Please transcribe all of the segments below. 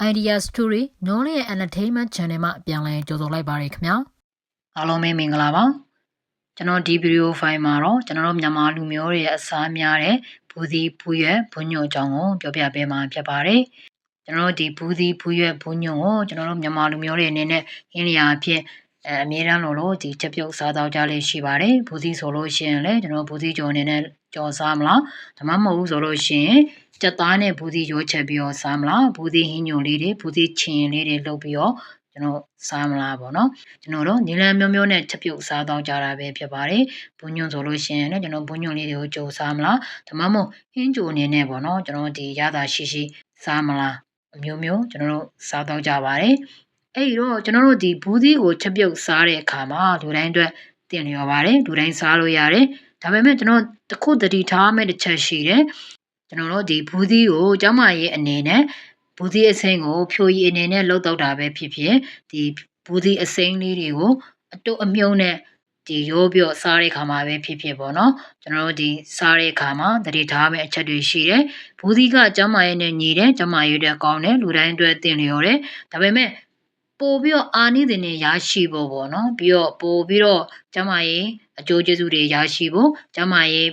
Idea Story Knowledge and Entertainment Channel မှာပြန်လည်ကြိုဆိုလိုက်ပါရခင်ဗျာအားလုံးပဲမင်္ဂလာပါကျွန်တော်ဒီဗီဒီယိုဖိုင်မှာတော့ကျွန်တော်တို့မြန်မာလူမျိုးတွေရဲ့အစားများတဲ့ဘူးဒီဘူးရွက်ဘူးညွန့်အကြောင်းကိုပြောပြပေးမှာဖြစ်ပါတယ်ကျွန်တော်တို့ဒီဘူးဒီဘူးရွက်ဘူးညွန့်ကိုကျွန်တော်တို့မြန်မာလူမျိုးတွေအနေနဲ့ဟင်းလျာအဖြစ်အဲအမြဲတမ်းလို့လို့ဒီချက်ပြုတ်စားတော့ကြလေးရှိပါတယ်ဘူးဒီဆိုလို့ရှိရင်လည်းကျွန်တော်ဘူးဒီကြော်အနေနဲ့ ကြော်စားမလားဒါမှမဟုတ်ဆိုလို့ရှိရင်ကြက်သားနဲ့ဘူးဒီရိုးချက်ပြီးတော့စားမလားဘူးဒီဟင်းညွန့်လေးတွေဘူးဒီချင်လေးတွေလုပ်ပြီးတော့ကျွန်တော်စားမလားပေါ့နော်ကျွန်တော်တို့နီလန်မျိုးမျိုးနဲ့ချက်ပြုတ်စားတော့ကြတာပဲဖြစ်ပါတယ်ဘုံညွန့်ဆိုလို့ရှိရင်လည်းကျွန်တော်ဘုံညွန့်လေးတွေကိုကြိုစားမလားဒါမှမဟုတ်ဟင်းကြိုအနေနဲ့ပေါ့နော်ကျွန်တော်ဒီရတာရှိရှိစားမလားအမျိုးမျိုးကျွန်တော်တို့စားတော့ကြပါတယ်အဲ့ဒီတော့ကျွန်တော်တို့ဒီဘူးသီးကိုချက်ပြုတ်စားတဲ့အခါမှာလူတိုင်းအတွက်တင်လျော်ပါတယ်လူတိုင်းစားလို့ရတယ် ဒါပေမဲ့ကျွန်တော်တခုတတိထားမဲ့တစ်ချက်ရှိတယ်ကျွန်တော်တို့ဒီဘူးသီးကိုကျမရဲ့အနေနဲ့ဘူးသီးအစိမ်းကိုဖြိုရည်အနေနဲ့လှုပ်တော့တာပဲဖြစ်ဖြစ်ဒီဘူးသီးအစိမ်းလေးတွေကိုအတုအမြုံနဲ့ဒီရိုးပြော့စားတဲ့ခါမှာပဲဖြစ်ဖြစ်ပေါ့နော်ကျွန်တော်တို့ဒီစားတဲ့ခါမှာတတိထားမဲ့အချက်တွေရှိတယ်ဘူးသီးကကျမရဲ့နဲ့ညီတယ်ကျမရဲ့အတွက်ကောင်းတယ်လူတိုင်းအတွက်တင်လျော်တယ်ဒါပေမဲ့ ပို့ပြီးတော့အာနိသင်တွေရရှိဖို့ပေါ့နော်ပြီးတော့ပို့ပြီးတော့ကျမရဲ့အကျိုးကျေးဇူးတွေရရှိဖို့ကျမရဲ့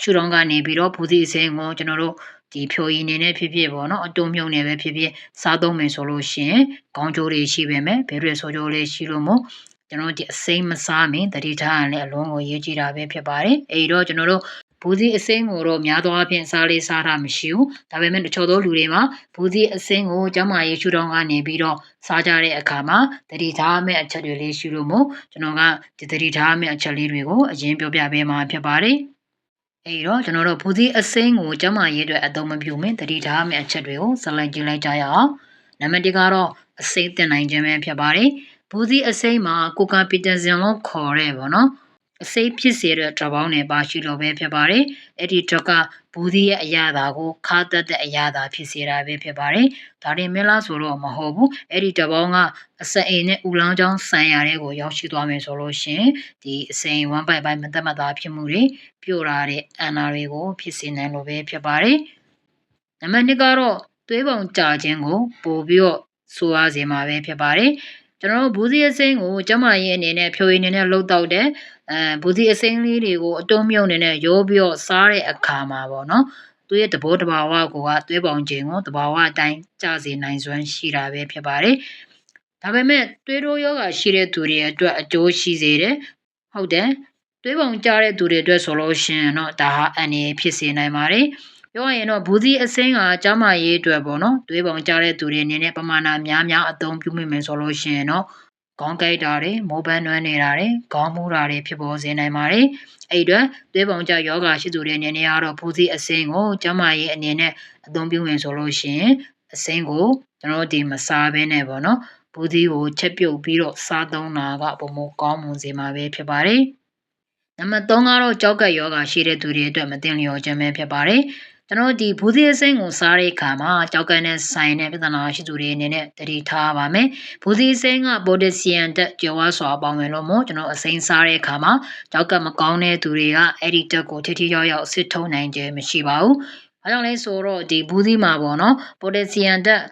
ရှုထောင့်ကနေပြီးတော့ဘူးသီးအစိမ်းကိုကျွန်တော်တို့ဒီဖြိုရည်နေနဲ့ဖြစ်ဖြစ်ပေါ့နော်အတုံးမြုံနေပဲဖြစ်ဖြစ်စားသုံးမယ်ဆိုလို့ရှိရင်ခေါင်းကျိုးတွေရှိပေမဲ့ဘယ်လိုဆိုကျိုးလေးရှိလို့မို့ကျွန်တော်ဒီအစိမ်းမစားမင်းတတိထားရလည်းအလုံးကိုရေးကြည့်တာပဲဖြစ်ပါတယ်အဲဒီတော့ကျွန်တော်တို့ ဘူးစီအစိမ်းကိုတော့များသောအားဖြင့်စားလေးစားတာမရှိဘူးဒါပေမဲ့တချို့သောလူတွေမှာဘူးစီအစိမ်းကိုကျမရေးရှုထောင့်ကနေပြီးတော့စားကြတဲ့အခါမှာတတိထားမဲ့အချက်တွေလေးရှိလို့မို့ကျွန်တော်ကဒီတတိထားမဲ့အချက်လေးတွေကိုအရင်ပြောပြပေးမှာဖြစ်ပါတယ်အဲ့တော့ကျွန်တော်တို့ဘူးစီအစိမ်းကိုကျမရေးအတွက်အသုံးမပြုမင်းတတိထားမဲ့အချက်တွေကိုစလိုက်ကြည့်လိုက်ကြရအောင်နံပါတ်1ကတော့အစိမ်းတင်နိုင်ခြင်းပဲဖြစ်ပါတယ်ဘူးစီအစိမ်းမှာကိုကာပီတာဇင်လို့ခေါ်ရဲပေါ့နော် အစိမ်းဖြစ်စေတဲ့ drop ပေါင်းနဲ့ပါရှိလို့ပဲဖြစ်ပါတယ်အဲ့ဒီ drop ကဘူးစီရဲ့အရာသာကိုခါတက်တဲ့အရာသာဖြစ်စေတာပဲဖြစ်ပါတယ်ဒါရင်မင်းလားဆိုတော့မဟုတ်ဘူးအဲ့ဒီ drop ပေါင်းကအစအိမ်နဲ့ဦးလောင်းချောင်းဆန်ရတဲ့ကိုရောက်ရှိသွားမယ်ဆိုလို့ရှင်ဒီအစိမ်း1ပိုက်ပိုက်မသက်မသားဖြစ်မှုတွေပြိုလာတဲ့အန်နာတွေကိုဖြစ်စေနိုင်လို့ပဲဖြစ်ပါတယ်နံပါတ်2ကတော့သွေးပုံကြာခြင်းကိုပို့ပြီးတော့ဆိုရစေမှာပဲဖြစ်ပါတယ် ကျွန်တော်တို့ဘူးစီအစိမ်းကိုကျမရဲ့အနေနဲ့ဖြိုရည်အနေနဲ့လှုပ်တော့တဲ့အဲဘူးစီအစိမ်းလေးတွေကိုအတုံးမြုံနေနဲ့ရိုးပြီးတော့စားတဲ့အခါမှာပေါ့နော်သူရဲ့တဘောတဘာဝကိုကသွေးပေါင်ခြင်းကိုတဘာဝအတိုင်းကျစေနိုင်စွမ်းရှိတာပဲဖြစ်ပါတယ်ဒါပေမဲ့သွေးတိုးယောဂရှိတဲ့သူတွေအတွက်အကျိုးရှိစေတယ်ဟုတ်တယ်သွေးပေါင်ကျတဲ့သူတွေအတွက်ဆိုလို့ရှိရင်တော့ဒါဟာအန္တရာယ်ဖြစ်စေနိုင်ပါတယ် ပြောရရင်တော့ဘူးစီအစိမ်းကကျမရေးအတွက်ပေါ့နော်သွေးပေါင်ကျတဲ့သူတွေအနေနဲ့ပမာဏများများအသုံးပြုမိမယ်ဆိုလို့ရှိရင်တော့ခေါင်းကိုက်တာတွေမိုးပန်းနွမ်းနေတာတွေခေါင်းမူတာတွေဖြစ်ပေါ်စေနိုင်ပါတယ်အဲ့အတွက်သွေးပေါင်ကျယောဂရှိသူတွေအနေနဲ့ကတော့ဘူးစီအစိမ်းကိုကျမရေးအနေနဲ့အသုံးပြုမယ်ဆိုလို့ရှိရင်အစိမ်းကိုကျွန်တော်ဒီမစားဘဲနဲ့ပေါ့နော်ဘူးစီကိုချက်ပြုတ်ပြီးတော့စားသုံးတာကပုံမကောင်းမွန်စေမှာပဲဖြစ်ပါတယ်နံပါတ်3ကတော့ကြောက်ကက်ယောဂရှိတဲ့သူတွေအတွက်မတင်လျော်ခြင်းပဲဖြစ်ပါတယ် ကျွန်တော်ဒီဘူးသီးအစိမ်းကိုစားတဲ့အခါမှာကြောက်ကနဲ့ဆိုင်တဲ့ပြဿနာရှိသူတွေအနေနဲ့တတိထားပါမယ်။ဘူးသီးအစိမ်းကပိုတက်ဆီယမ်တက်ကျော်ဝါစွာပေါင်းဝင်လို့မို့ကျွန်တော်အစိမ်းစားတဲ့အခါမှာကြောက်ကမကောင်းတဲ့သူတွေကအဲ့ဒီတက်ကိုထိထိရောက်ရောက်စစ်ထုံးနိုင်ခြင်းမရှိပါဘူး။ဘာကြောင့်လဲဆိုတော့ဒီဘူးသီးမှာပေါ့နော်ပိုတက်ဆီယမ်တက်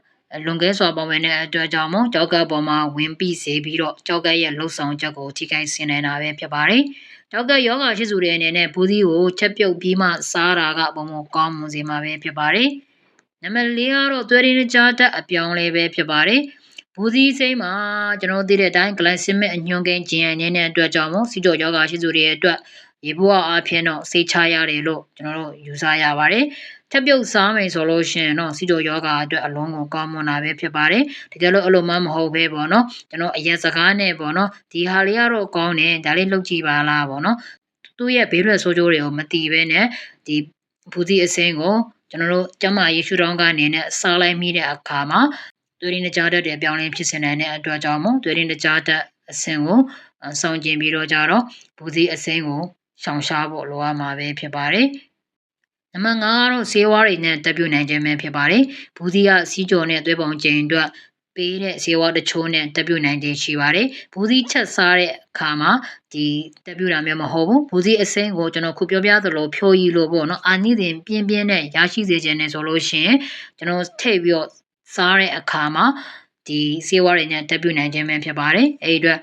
လွန်ကဲစွာပေါဝင်တဲ့အတွက်ကြောင့်မို့ကြောက်ကပေါ်မှာဝင်ပြီးစေပြီးတော့ကြောက်ကရဲ့လှုပ်ဆောင်ချက်ကိုထိခိုက်ဆင်းနေတာပဲဖြစ်ပါတယ်။ တောက်ကယောဂရှိစုတဲ့အနေနဲ့ဘူးသီးကိုချက်ပြုတ်ပြီးမှစားတာကပုံမကောင်းမွန်စေမှာပဲဖြစ်ပါတယ်။နံပါတ်၄ကတော့သွေးရင်းကြားတက်အပြောင်းလဲပဲဖြစ်ပါတယ်။ဘူးသီးစိမ်းမှာကျွန်တော်သိတဲ့အတိုင်း glycemic အညွှန်းကိန်း GN နဲ့အတွက်ကြောင့်မို့စီကြောယောဂရှိစုတွေအတွက် ရေဘွားအဖြစ်တော့စိတ်ချရတယ်လို့ကျွန်တော်တို့ယူဆရပါတယ်။ထပ်ပြုတ်စားမယ်ဆိုလို့ရှိရင်တော့စီတိုယောဂအတွက်အလုံးကိုကောင်းမွန်တာပဲဖြစ်ပါတယ်တကယ်လို့အလိုမှမဟုတ်ပဲပေါ့နော်ကျွန်တော်အရက်စကားနဲ့ပေါ့နော်ဒီဟာလေးကတော့ကောင်းတယ်ဒါလေးလုပ်ကြည့်ပါလားပေါ့နော်သူ့ရဲ့ဘေးထွက်ဆိုးကျိုးတွေကိုမတီးပဲနဲ့ဒီဘူးစီအစင်းကိုကျွန်တော်တို့ကျမယေရှုတော်ကနေနဲ့စားလိုက်မိတဲ့အခါမှာသွေးရင်းတကြားတတ်တဲ့ပြောင်းလဲဖြစ်စင်နိုင်တဲ့အတွက်ကြောင့်မို့သွေးရင်းတကြားတတ်အစင်းကိုဆောင်ကျင်ပြီးတော့ကြတော့ဘူးစီအစင်းကို ရှောင်ရှားဖို့လိုအပ်မှာပဲဖြစ်ပါတယ်နံပါတ်5ကတော့ဈေးဝါးတွေနဲ့တက်ပြနိုင်ခြင်းပဲဖြစ်ပါတယ်။ဘူးစီကစီးကြော်နဲ့သွေးပုံကျိန်အတွက်ပေးတဲ့ဈေးဝါးတချို့နဲ့တက်ပြနိုင်ခြင်းရှိပါတယ်။ဘူးစီချက်စားတဲ့အခါမှာဒီတက်ပြတာမျိုးမဟုတ်ဘူး။ဘူးစီအစိမ်းကိုကျွန်တော်ခုပြောပြသလိုဖြိုးရည်လို့ပေါ့နော်။အာနိသင်ပြင်းပြင်းနဲ့ရရှိစေခြင်းနဲ့ဆိုလို့ရှိရင်ကျွန်တော်ထိတ်ပြီးတော့စားတဲ့အခါမှာဒီဆေးဝါးတွေနဲ့တက်ပြနိုင်ခြင်းပဲဖြစ်ပါတယ်အဲ့ဒီအတွက်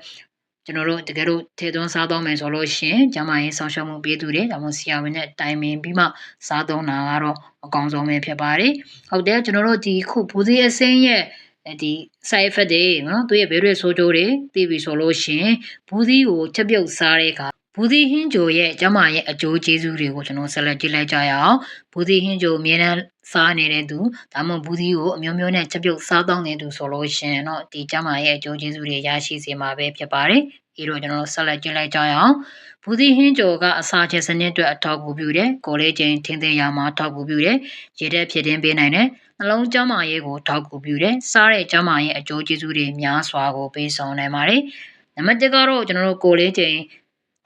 ကျွန်တော်တို့တကယ်လို့ထေသွန်းစားသုံးမယ်ဆိုလို့ရှိရင်ကျမရေးဆောင်ရှောက်မှုပေးသူတွေဒါမှမဟုတ်ဆရာဝန်နဲ့တိုင်ပင်ပြီးမှစားသုံးတာကတော့အကောင်းဆုံးပဲဖြစ်ပါတယ်ဟုတ်တယ်ကျွန်တော်တို့ဒီခုဘူးသေးအစင်းရဲ့ဒီ side effect တွေနော်သူရဲ့ဘေးရွက်ဆိုးကျိုးတွေသိပြီဆိုလို့ရှိရင်ဘူးသီးကိုချက်ပြုတ်စားတဲ့အခါ ဘူးသီးဟင်းဂျိုရဲ့ကျမရဲ့အကျိုးကျေးဇူးတွေကိုကျွန်တော်ဆက်လက်ကြည့်လိုက်ကြရအောင်ဘူးသီးဟင်းဂျိုအမြဲတမ်းစားနေတဲ့သူဒါမှမဟုတ်ဘူးသီးကိုအမျိုးမျိုးနဲ့ချက်ပြုတ်စားတောင်းနေသူဆိုလို့ရှင်တော့ဒီကျမရဲ့အကျိုးကျေးဇူးတွေရရှိစေမှာပဲဖြစ်ပါတယ်ဒီလိုကျွန်တော်ဆက်လက်ကြည့်လိုက်ကြရအောင်ဘူးသီးဟင်းဂျိုကအစာချက်စနစ်အတွက်အထောက်အကူပြုတယ်ကိုလေးချင်းထင်းထင်းရမှာအထောက်အကူပြုတယ်ရေတက်ဖြစ်တင်းပေးနိုင်တယ်နှလုံးကျန်းမာရေးကိုထောက်ကူပြုတယ်။စားတဲ့ကျန်းမာရေးအကျိုးကျေးဇူးတွေများစွာကိုပေးဆောင်နိုင်ပါတယ်။နံပါတ်1ကတော့ကျွန်တော်တို့ကိုလေးချိန်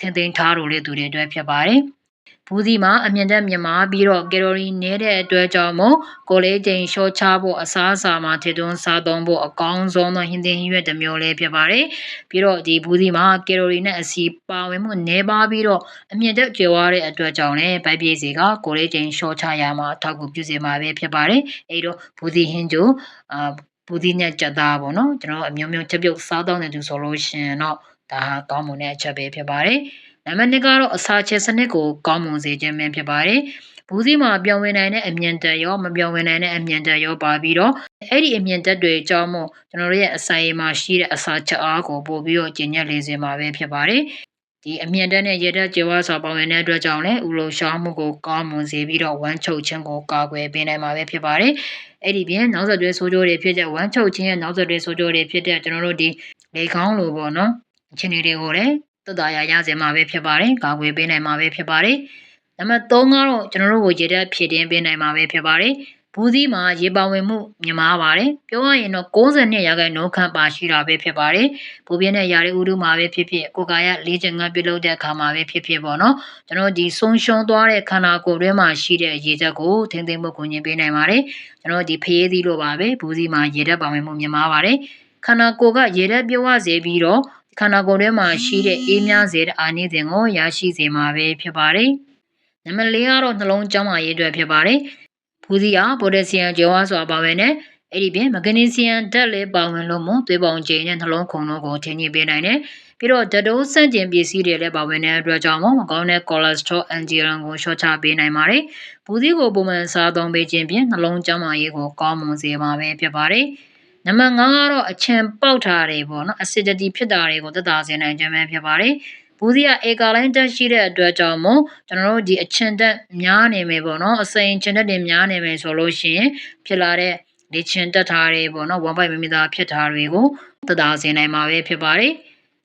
ထင်သိမ်းထားလို့လေသူတွေအတွက်ဖြစ်ပါတယ်။ဘူးစီမှာအမြင့်တက်မြမာပြီးတော့ကယ်လိုရီနည်းတဲ့အတွက်ကြောင့်မို့ကိုလေးချိန်ရှော့ချဖို့အစားအစာမှာထည့်သွင်းစားသုံးဖို့အကောင်းဆုံးသောဟင်းသီးဟင်းရွက်တစ်မျိုးလေးဖြစ်ပါတယ်။ပြီးတော့ဒီဘူးစီမှာကယ်လိုရီနဲ့အဆီပါဝင်မှုနည်းပါးပြီးတော့အမြင့်တက်ကျွားတဲ့အတွက်ကြောင့်လည်းဗိုက်ပြေးစီကကိုလေးချိန်ရှော့ချရမှာထောက်ကူပြုစေမှာပဲဖြစ်ပါတယ်။အဲဒီတော့ဘူးစီဟင်းကျိုအာဘူးဒီနဲ့ကြက်သားပေါ့နော်ကျွန်တော်အမျိုးမျိုးချက်ပြုတ်စားတော့နေသူဆိုလို့ရှင်တော့ ဒါဟာကောင်းမွန်တဲ့အချက်ပဲဖြစ်ပါတယ်။နံပါတ်2ကတော့အစာချက်စနစ်ကိုကောင်းမွန်စေခြင်းပဲဖြစ်ပါတယ်။ဘူးစီမှာပြောင်းဝင်နိုင်တဲ့အမြင့်တက်ရောမပြောင်းဝင်နိုင်တဲ့အမြင့်တက်ရောပါပြီးတော့အဲ့ဒီအမြင့်တက်တွေအကြောင်းမို့ကျွန်တော်တို့ရဲ့အစာရည်မှာရှိတဲ့အစာချက်အားကိုပို့ပြီးတော့ကျဉ်ညက်လေးစေမှာပဲဖြစ်ပါတယ်။ဒီအမြင့်တက်နဲ့ရေတက်ကျေဝါစွာပေါဝင်တဲ့အတွက်ကြောင့်လည်းဥလုံရှောင်းမှုကိုကောင်းမွန်စေပြီးတော့ဝမ်းချုပ်ခြင်းကိုကာကွယ်ပေးနိုင်မှာပဲဖြစ်ပါတယ်။အဲ့ဒီပြင်နောက်ဆက်တွဲဆိုးကျိုးတွေဖြစ်တဲ့ဝမ်းချုပ်ခြင်းရဲ့နောက်ဆက်တွဲဆိုးကျိုးတွေဖြစ်တဲ့ကျွန်တော်တို့ဒီလေကောင်းလိုပေါ့နော် အခြေအနေတွေကိုလည်းသက်သာရာရစေမှာပဲဖြစ်ပါတယ်။ကာကွယ်ပေးနိုင်မှာပဲဖြစ်ပါတယ်။နံပါတ်3ကတော့ကျွန်တော်တို့ကိုရေဓာတ်ဖြည့်တင်းပေးနိုင်မှာပဲဖြစ်ပါတယ်။ဘူးသီးမှာရေပါဝင်မှုမြမားပါတယ်။ပြောရရင်တော့62ရာခိုင်နှုန်းခန့်ပါရှိတာပဲဖြစ်ပါတယ်။ဘူပြင်းတဲ့ယာရီဥတုမှာပဲဖြစ်ဖြစ်ကိုကာယလေးချင်ငတ်ပြုလုပ်တဲ့အခါမှာပဲဖြစ်ဖြစ်ပေါ့နော်။ကျွန်တော်ဒီဆုံးရှုံးသွားတဲ့ခန္ဓာကိုယ်ထဲမှာရှိတဲ့ရေဓာတ်ကိုထိမ့်သိမ့်မှုကိုညင်ပေးနိုင်ပါတယ်။ကျွန်တော်ဒီဖျေးသီးလိုပါပဲဘူးသီးမှာရေဓာတ်ပါဝင်မှုမြမားပါတယ်။ခန္ဓာကိုယ်ကရေဓာတ်ပြုတ်ဝစေပြီးတော့ ခန္ဓာကိုယ်ထဲမှာရှိတဲ့အေးများစေတဲ့အာနိသင်ကိုရရှိစေမှာပဲဖြစ်ပါတယ်။နံပါတ်၄ကတော့နှလုံးကျန်းမာရေးအတွက်ဖြစ်ပါတယ်။ဘူးစီကပိုတက်ဆီယမ်ကျော်ဝါစွာပါဝင်တဲ့အဲ့ဒီပြင်မဂနီဆီယမ်ဓာတ်လည်းပါဝင်လို့မို့သွေးပေါင်ချိန်နဲ့နှလုံးခုန်တို့ကိုထင်ကြီးပေးနိုင်တယ်။ပြီးတော့ဓာတ်တိုးဆန့်ကျင်ပစ္စည်းတွေလည်းပါဝင်တဲ့အတွက်ကြောင့်မကောင်းတဲ့ cholesterol NGL ကိုလျှော့ချပေးနိုင်ပါတယ်။ဘူးစီကိုပုံမှန်စားသုံးပေးခြင်းဖြင့်နှလုံးကျန်းမာရေးကိုကောင်းမွန်စေမှာပဲဖြစ်ပါတယ်။ နံပါတ်5ကတော့အချံပေါက်ထားတယ်ပေါ့နော် acidity ဖြစ်တာတွေကိုသက်သာစေနိုင်ခြင်းပဲဖြစ်ပါတယ်ဘူးစီကဧကာလိုင်းတက်ရှိတဲ့အတွက်ကြောင့်မို့ကျွန်တော်တို့ဒီအချင်တက်များနေမယ်ပေါ့နော်အစိမ်ချင်တက်တွေများနေမယ်ဆိုလို့ရှိရင်ဖြစ်လာတဲ့လေချင်တက်ထားတွေပေါ့နော်ဝမ်ပိုက်မမီသားဖြစ်တာတွေကိုသက်သာစေနိုင်မှာပဲဖြစ်ပါတယ်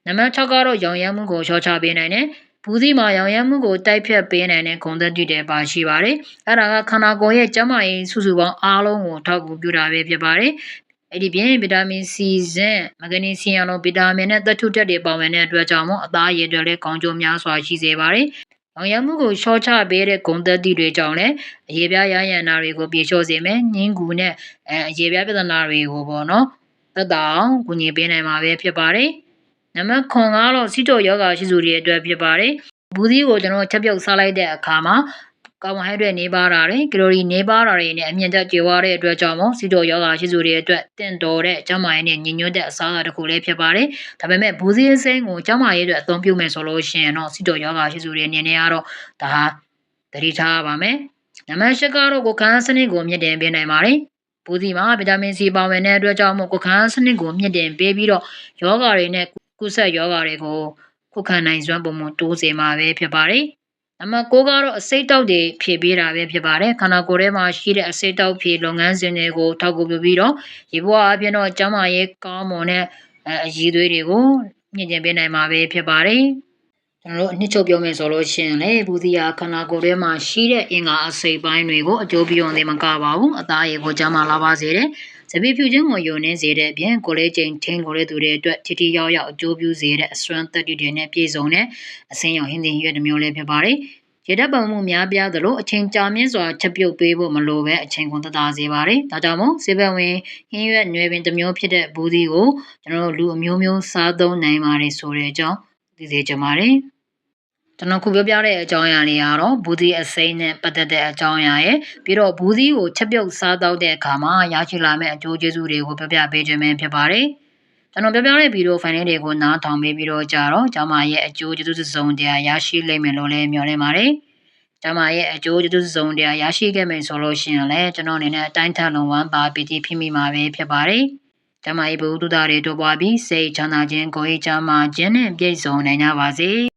နံပါတ်6ကတော့ရောင်ရမ်းမှုကိုလျှော့ချပေးနိုင်တယ်ဘူးစီမှာရောင်ရမ်းမှုကိုတိုက်ဖြတ်ပေးနိုင်တဲ့ဂုဏ်သက်တည်တွေပါရှိပါတယ်။အဲ့ဒါကခန္ဓာကိုယ်ရဲ့ကျန်းမာရေးစုစုပေါင်းအားလုံးကိုထောက်ကူပြုတာပဲဖြစ်ပါတယ် အဲ့ဒီပြင်ဗီတာမင်စီဇင်မဂနီဆီယမ်လိုဗီတာမင်နဲ့သတ္ထုဓာတ်တွေပါဝင်တဲ့အတွက်ကြောင့်မို့အသားရည်တွေလည်းကောင်းကျိုးများစွာရှိစေပါတယ်။အောင်ရမှုကိုရှော့ချပေးတဲ့ဂုဏ်သက်တွေကြောင့်လည်းအရေပြားရရန်နာတွေကိုပြေလျှော့စေမယ်။ညင်းကူနဲ့အဲအရေပြားပြဿနာတွေကိုပေါ့နော်။သက်သာအောင်ကူညီပေးနိုင်မှာပဲဖြစ်ပါတယ်။နံပါတ်9ကတော့စီတိုယောဂရှိသူတွေအတွက်ဖြစ်ပါတယ်။ဘူးသီးကိုကျွန်တော်ချက်ပြုတ်စားလိုက်တဲ့အခါမှာ ကာဗွန်ဟိုက်ဒရက်နေပါတာတွေကလိုရီနေပါတာတွေနဲ့အမြင့်တက်ကျေဝါတဲ့အတွက်ကြောင့်မို့စီတိုယောဂရှိစုတွေအတွက်တင့်တော်တဲ့ကျန်းမာရေးနဲ့ညီညွတ်တဲ့အစားအစာတစ်ခုလေးဖြစ်ပါတယ်။ဒါပေမဲ့ဘူးစည်းစိမ်းကိုကျန်းမာရေးအတွက်အသုံးပြုမယ်ဆိုလို့ရှိရင်တော့စီတိုယောဂရှိစုတွေအနေနဲ့ကတော့ဒါဟာသတိထားပါမယ်။နံပါတ်၈ကတော့ကိုခန်းစနစ်ကိုမြင့်တင်ပေးနိုင်ပါတယ်။ဘူးစီမှာဗီတာမင်စီပါဝင်တဲ့အတွက်ကြောင့်မို့ကိုခန်းစနစ်ကိုမြင့်တင်ပေးပြီးတော့ယောဂတွေနဲ့ကုသယောဂတွေကိုခုခံနိုင်စွမ်းပုံမှန်တိုးစေမှာပဲဖြစ်ပါတယ်။ နံပါတ်6ကတော့အစိတ်တောက်တွေဖြည့်ပေးတာပဲဖြစ်ပါတယ်ခန္ဓာကိုယ်ထဲမှာရှိတဲ့အစိတ်တောက်ဖြည့်လုပ်ငန်းစဉ်တွေကိုထောက်ကူပြုပြီးတော့ရေဘွားအပြင်တော့ကျန်းမာရေးကောင်းမွန်တဲ့အရည်သွေးတွေကိုမြင့်တင်ပေးနိုင်မှာပဲဖြစ်ပါတယ်ကျွန်တော်တို့အနှစ်ချုပ်ပြောမယ်ဆိုလို့ရှိရင်လေဘူးဒီယာခန္ဓာကိုယ်ထဲမှာရှိတဲ့အင်္ဂါအစိတ်ပိုင်းတွေကိုအကျိုးပြုံနေမကပါဘူးအသားရည်ကိုကျန်းမာလာပါစေတယ် စပီဖြူခြင်းကိုယုံနေစေတဲ့အပြင်ကိုလေးချိန်ထင်းကိုလေးသူတွေအတွက်ထိထိရောက်ရောက်အကျိုးပြုစေတဲ့အစွမ်းသက်တွေနဲ့ပြည့်စုံတဲ့အစင်းရောင်ဟင်းသီးရွက်တစ်မျိုးလေးဖြစ်ပါတယ်။ရေဓာတ်ပုံမှုများပြားသလိုအချိန်ကြာမြင့်စွာချက်ပြုတ်ပေးဖို့မလိုပဲအချိန်ကုန်သက်သာစေပါတယ်။ဒါကြောင့်မို့စေဘဝင်ဟင်းရွက်ရွယ်ပင်တစ်မျိုးဖြစ်တဲ့ဘူးသီးကိုကျွန်တော်တို့လူအမျိုးမျိုးစားသုံးနိုင်ပါတယ်ဆိုတဲ့အကြောင်းသိစေချင်ပါတယ်။ ကျွန်တော်ခုပြောပြတဲ့အကြောင်းအရာလေးကတော့ဘူးသီးအစိမ်းနဲ့ပတ်သက်တဲ့အကြောင်းအရာရဲ့ပြီးတော့ဘူးသီးကိုချက်ပြုတ်စားတော့တဲ့အခါမှာရရှိလာမယ့်အကျိုးကျေးဇူးတွေကိုပြောပြပေးခြင်းပဲဖြစ်ပါတယ်ကျွန်တော်ပြောပြတဲ့ဗီဒီယိုဖိုင်လေးတွေကိုနားထောင်ပေးပြီးတော့ကြာတော့ကျမရဲ့အကျိုးကျေးဇူးစုံတရားရရှိလိမ့်မယ်လို့လည်းမျှော်လင့်ပါတယ်ကျမရဲ့အကျိုးကျေးဇူးစုံတရားရရှိခဲ့မယ်ဆိုလို့ရှိရင်လည်းကျွန်တော်အနေနဲ့အတိုင်းထက်လုံးဝပါပီတိဖြစ်မိမှာပဲဖြစ်ပါတယ်ကျမရဲ့ဘုဒ္ဓတာတွေတို့ပွားပြီးစိတ်ချမ်းသာခြင်းကိုယ်ရေးချမ်းသာခြင်းနဲ့ပြည့်စုံနိုင်ကြပါစေ။